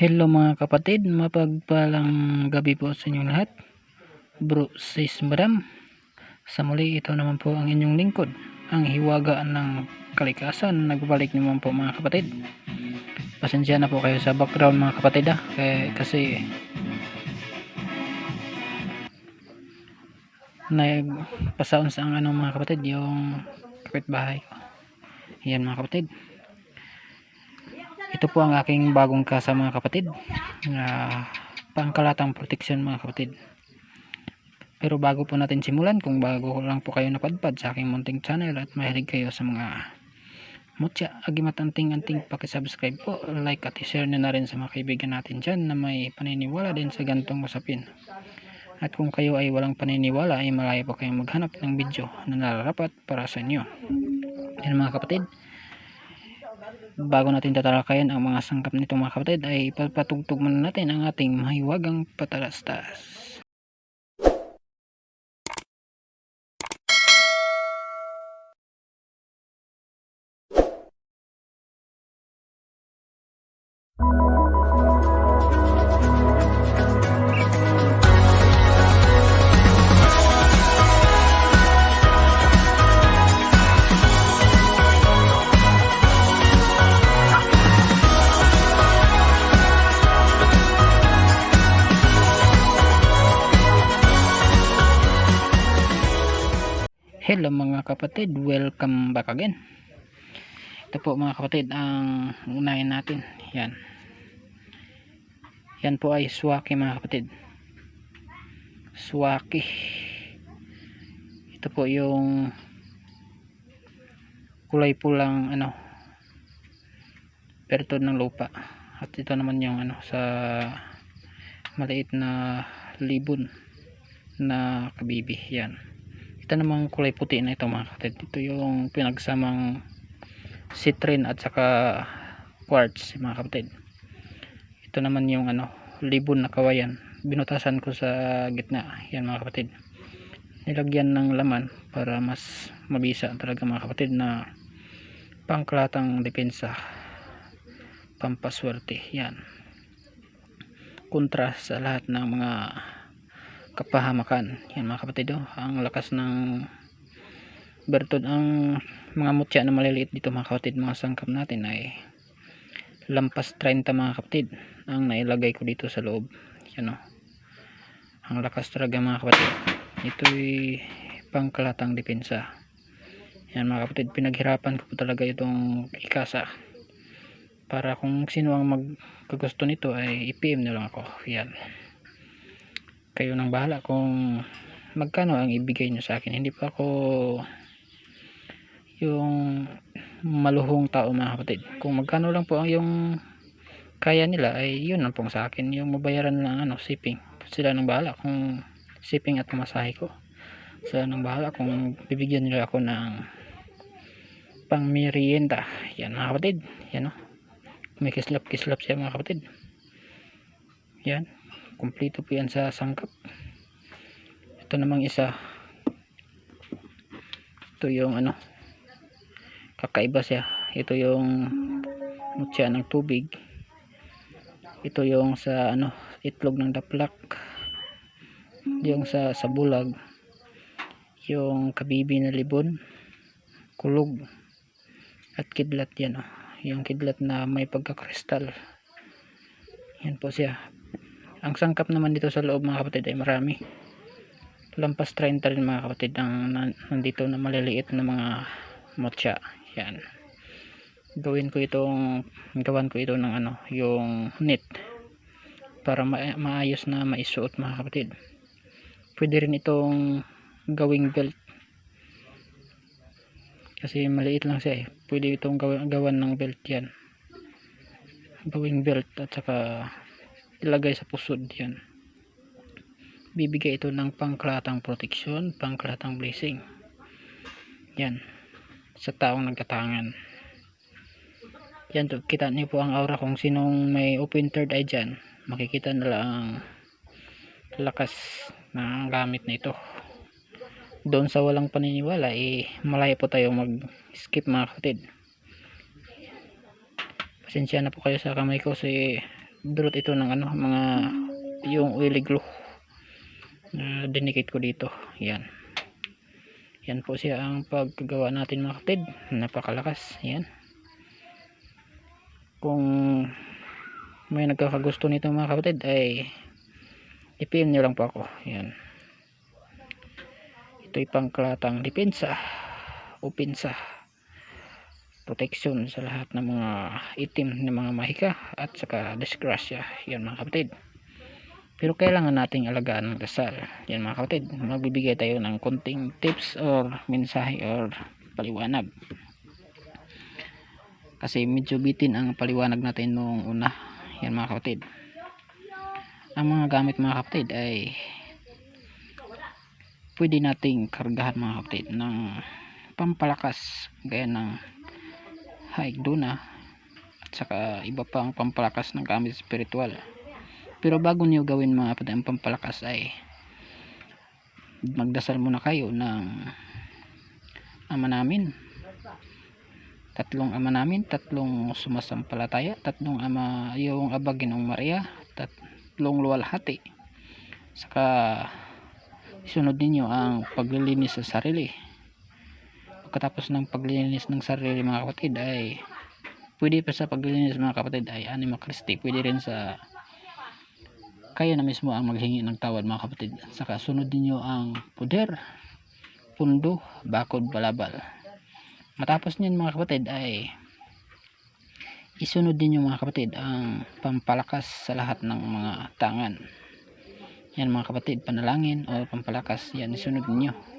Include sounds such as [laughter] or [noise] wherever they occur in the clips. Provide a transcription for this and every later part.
Hello mga kapatid, mapagpalang gabi po sa inyong lahat. Bro Sis Madam. Sa muli ito naman po ang inyong lingkod, ang hiwaga ng kalikasan. Nagbalik naman po mga kapatid. Pasensya na po kayo sa background mga kapatid ah. Kaya, kasi nagpasaon sa ang ano mga kapatid yung kapitbahay ko. Yan mga kapatid. Ito po ang aking bagong kasa mga kapatid. Na pangkalatang proteksyon mga kapatid. Pero bago po natin simulan, kung bago lang po kayo napadpad sa aking munting channel at mahilig kayo sa mga mutya, agimat anting-anting pakisubscribe po, like at share nyo na rin sa mga kaibigan natin dyan na may paniniwala din sa gantong usapin. At kung kayo ay walang paniniwala, ay malayo po kayong maghanap ng video na nararapat para sa inyo. Yan mga kapatid, bago natin tatalakayan ang mga sangkap nito mga kapatid ay papatugtog muna natin ang ating mahiwagang patalastas. Hello mga kapatid, welcome back again. Ito po mga kapatid ang unahin natin. Yan. Yan po ay swaki mga kapatid. Swaki. Ito po yung kulay pulang ano pertod ng lupa. At ito naman yung ano sa maliit na libon na kabibi. Yan ito namang kulay puti na ito mga kapatid. Ito yung pinagsamang citrine at saka quartz mga kapatid. Ito naman yung ano libon na kawayan. Binutasan ko sa gitna. Yan mga kapatid. Nilagyan ng laman para mas mabisa talaga mga kapatid na pangklatang depensa pampaswerte. Yan. Kontra sa lahat ng mga kapahamakan. Yan mga kapatid oh, ang lakas ng bertod. Ang mga mutya na maliliit dito mga kapatid mga sangkap natin ay lampas 30 mga kapatid ang nailagay ko dito sa loob. Yan oh. ang lakas talaga mga kapatid. Ito ay pangkalatang depensa. Yan mga kapatid pinaghirapan ko po talaga itong ikasa. Para kung sino ang magkagusto nito ay i-PM na lang ako. Yan kayo nang bahala kung magkano ang ibigay nyo sa akin. Hindi pa ako yung maluhong tao mga kapatid. Kung magkano lang po ang yung kaya nila ay yun lang pong sa akin. Yung mabayaran ng ano shipping. Sila nang bahala kung shipping at masahe ko. Sila nang bahala kung bibigyan nila ako ng pang merienda. Yan mga kapatid. Yan o may kislap kislap siya mga kapatid. Yan kumpleto po yan sa sangkap. Ito namang isa. Ito yung ano kakaiba siya. Ito yung mutya ng tubig. Ito yung sa ano itlog ng daplak. Yung sa sa bulag. Yung kabibi na libon kulog at kidlat yan oh. yung kidlat na may pagkakristal. Yan po siya ang sangkap naman dito sa loob mga kapatid ay marami. Lampas 30 rin mga kapatid ang nandito na maliliit na mga motya yan. Gawin ko itong gawan ko ito ng ano yung net para ma maayos na maisuot mga kapatid. Pwede rin itong gawing belt. Kasi maliit lang siya eh. Pwede itong gawan, gawan ng belt yan. Gawing belt at saka ilagay sa pusod yan. Bibigay ito ng pangklatang proteksyon pangklatang blessing. Yan. Sa taong nagkatangan yan to, kita niyo po ang aura kung sinong may open third eye dyan. Makikita nila ang lakas ng gamit nito doon sa walang paniniwala eh malayo po tayo mag skip mga kapatid. Pasensya na po kayo sa kamay ko kasi dulot ito ng ano mga yung oily glue na dinikit ko dito. Yan. Yan po siya ang paggawa natin mga kapatid. Napakalakas. Yan. Kung may nagkakagusto nito mga kapatid ay i-PM nyo lang po ako. Yan. Ito'y pangklatang depensa o pinsa protection sa lahat ng mga itim na mga mahika at saka disgrasya. Yan mga kapatid. Pero kailangan nating alagaan ng dasal. Yan mga kapatid magbibigay tayo ng konting tips or mensahe or paliwanag. Kasi medyo bitin ang paliwanag natin noong una. Yan mga kapatid. Ang mga gamit mga kapatid ay pwede nating kargahan mga kapatid ng pampalakas gaya ng haigduna at saka iba pa ang pampalakas ng gamit spiritual. Pero bago niyo gawin mga kapatid ang pampalakas ay magdasal muna kayo ng ama namin. Tatlong ama namin tatlong sumasampalataya tatlong ama yung abaginong Maria tatlong luwalhati. Saka sunod ninyo ang paglilinis sa sarili pagkatapos ng paglilinis ng sarili mga kapatid ay pwede pa sa paglilinis mga kapatid ay anima Christi. Pwede rin sa kayo na mismo ang maghingi ng tawad mga kapatid. Saka sunod ninyo ang puder pundo bakod balabal. Matapos niyan mga kapatid ay isunod din yung mga kapatid ang pampalakas sa lahat ng mga tangan. Yan mga kapatid panalangin o pampalakas. Yan isunod ninyo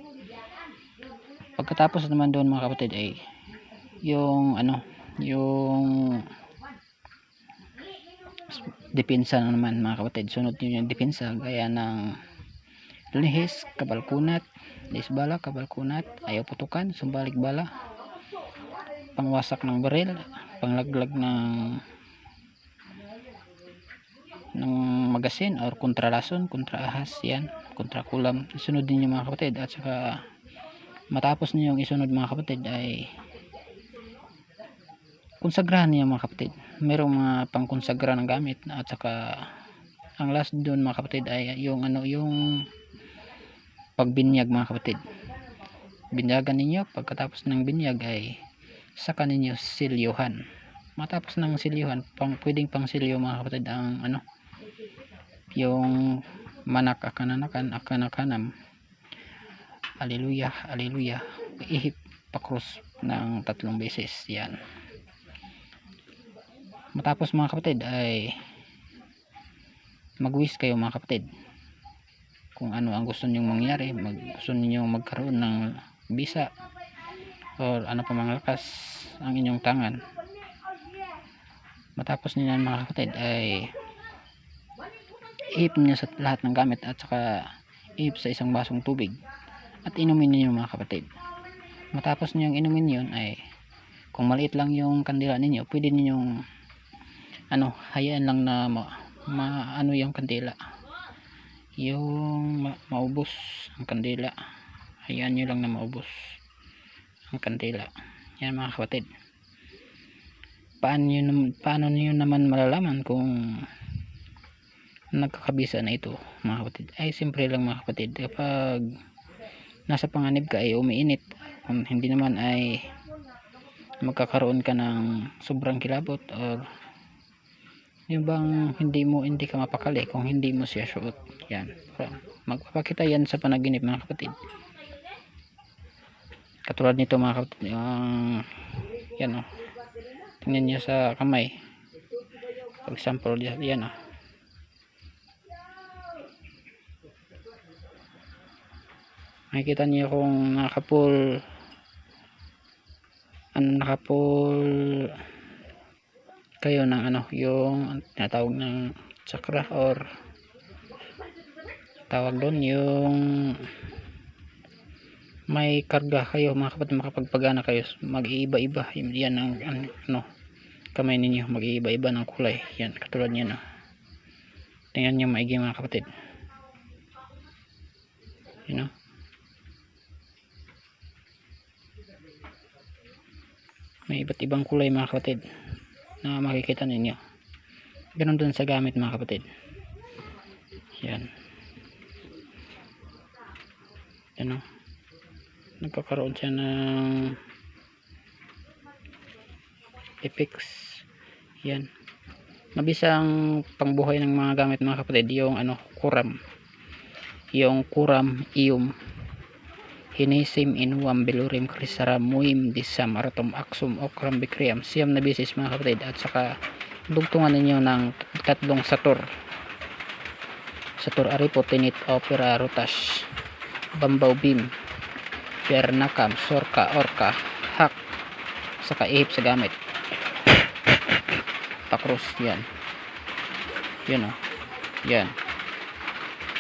pagkatapos naman doon mga kapatid ay yung ano yung depensa na naman mga kapatid. Sunod nyo yung depensa gaya ng lihis, kabalkunat disbala, kabalkunat ayaw putukan, sumbalik bala pangwasak ng baril panglaglag ng ng magasin or kontralason, kontra ahas yan, kontra kulam. Isunod din yung mga kapatid. At saka matapos niyo yung isunod mga kapatid ay konsagrahan niyo mga kapatid. Merong mga pangkonsagra ng gamit at saka ang last doon mga kapatid ay yung ano yung pagbinyag mga kapatid. Binyagan ninyo pagkatapos ng binyag ay saka ninyo silyuhan. Matapos ng silyuhan pang, pwedeng pang silyo mga kapatid ang ano yung manak akananakan akanakanam aleluya aleluya ihip pakrus ng tatlong beses yan. Matapos mga kapatid ay magwis kayo mga kapatid kung ano ang gusto nyong mangyari mag, gusto niyo magkaroon ng bisa or ano pa mga lakas ang inyong tangan. Matapos niyan mga kapatid ay ihip niyo sa lahat ng gamit at saka ihip sa isang basong tubig at inumin niyo mga kapatid. Matapos niyo inumin yun ay kung maliit lang yung kandila ninyo pwede ninyong ano hayaan lang na ma, ma ano yung kandila. Yung ma, maubos ang kandila. Hayaan nyo lang na maubos ang kandila. Yan mga kapatid. Paano nyo, paano nyo naman malalaman kung nagkakabisa na ito mga kapatid? Ay simple lang mga kapatid. Kapag nasa panganib ka ay umiinit. Hindi naman ay magkakaroon ka ng sobrang kilabot or yung bang hindi mo hindi ka mapakali kung hindi mo siya suot. Yan. Magpapakita yan sa panaginip mga kapatid. Katulad nito mga kapatid yung yan o oh. tingnan nyo sa kamay. For example yan o makikita nyo kung nakapul ano nakapul kayo ng ano yung tinatawag ng chakra or tawag doon yung may karga kayo mga kapatid makapagpagana kayo mag-iiba-iba. Yan ang ano kamay ninyo mag-iiba-iba ng kulay. Yan katulad niyan oh. tingnan nyo maigi mga kapatid. You know may iba't ibang kulay mga kapatid na makikita ninyo. Ganun dun sa gamit mga kapatid. Yan. Yan o nagkakaroon siya ng effects. Yan. Mabisang pangbuhay ng mga gamit mga kapatid. Yung ano kuram. Yung kuram ium hinisim inuam belurim krisaram muim disam aratum aksum okram bikriam siyam na bisis mga kapatid at saka dugtungan ninyo ng tatlong satur. Satur aripo tinit opera rotas bambaw bim. Pernakam sorka orka hak saka ihip sa gamit. [coughs] Pakros yan. Yan o yan.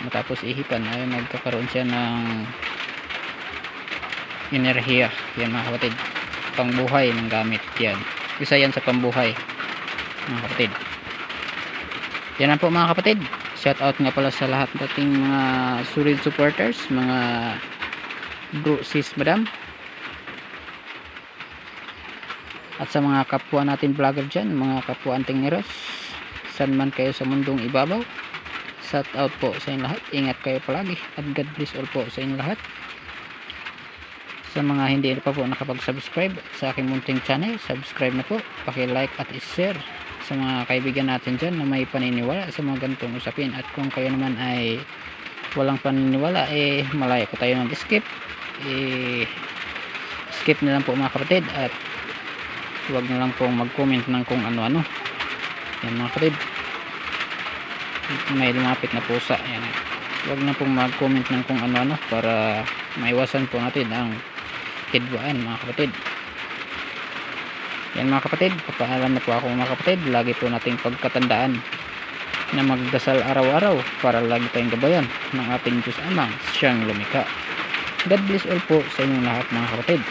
Matapos ihipan ay magkakaroon siya ng enerhiya. Yan mga kapatid. Pangbuhay ng gamit. Yan. Isa yan sa pambuhay mga kapatid. Yan lang po mga kapatid. Shout out nga pala sa lahat ng ating mga solid supporters mga bro sis madam. At sa mga kapwa natin vlogger dyan mga kapwa antingeros saan man kayo sa mundong ibabaw shout out po sa inyong lahat. Ingat kayo palagi at God bless all po sa inyong lahat sa mga hindi pa po nakapag-subscribe sa aking munting channel subscribe na po. Paki-like at i-share sa mga kaibigan natin dyan na may paniniwala sa mga ganitong usapin. At kung kayo naman ay walang paniniwala eh malayo po tayo ng skip eh skip na lang po mga kapatid at huwag na lang po mag-comment ng kung ano-ano. Yan mga kapatid. May lumapit na pusa yan huwag na pong mag-comment ng kung ano-ano para maiwasan po natin ang kidwaan mga kapatid. Yan mga kapatid. Papaalam na po ako mga kapatid. Lagi po nating pagkatandaan na magdasal araw-araw para lagi tayong gabayan ng ating Diyos Amang siyang lumika God bless all po sa inyong lahat mga kapatid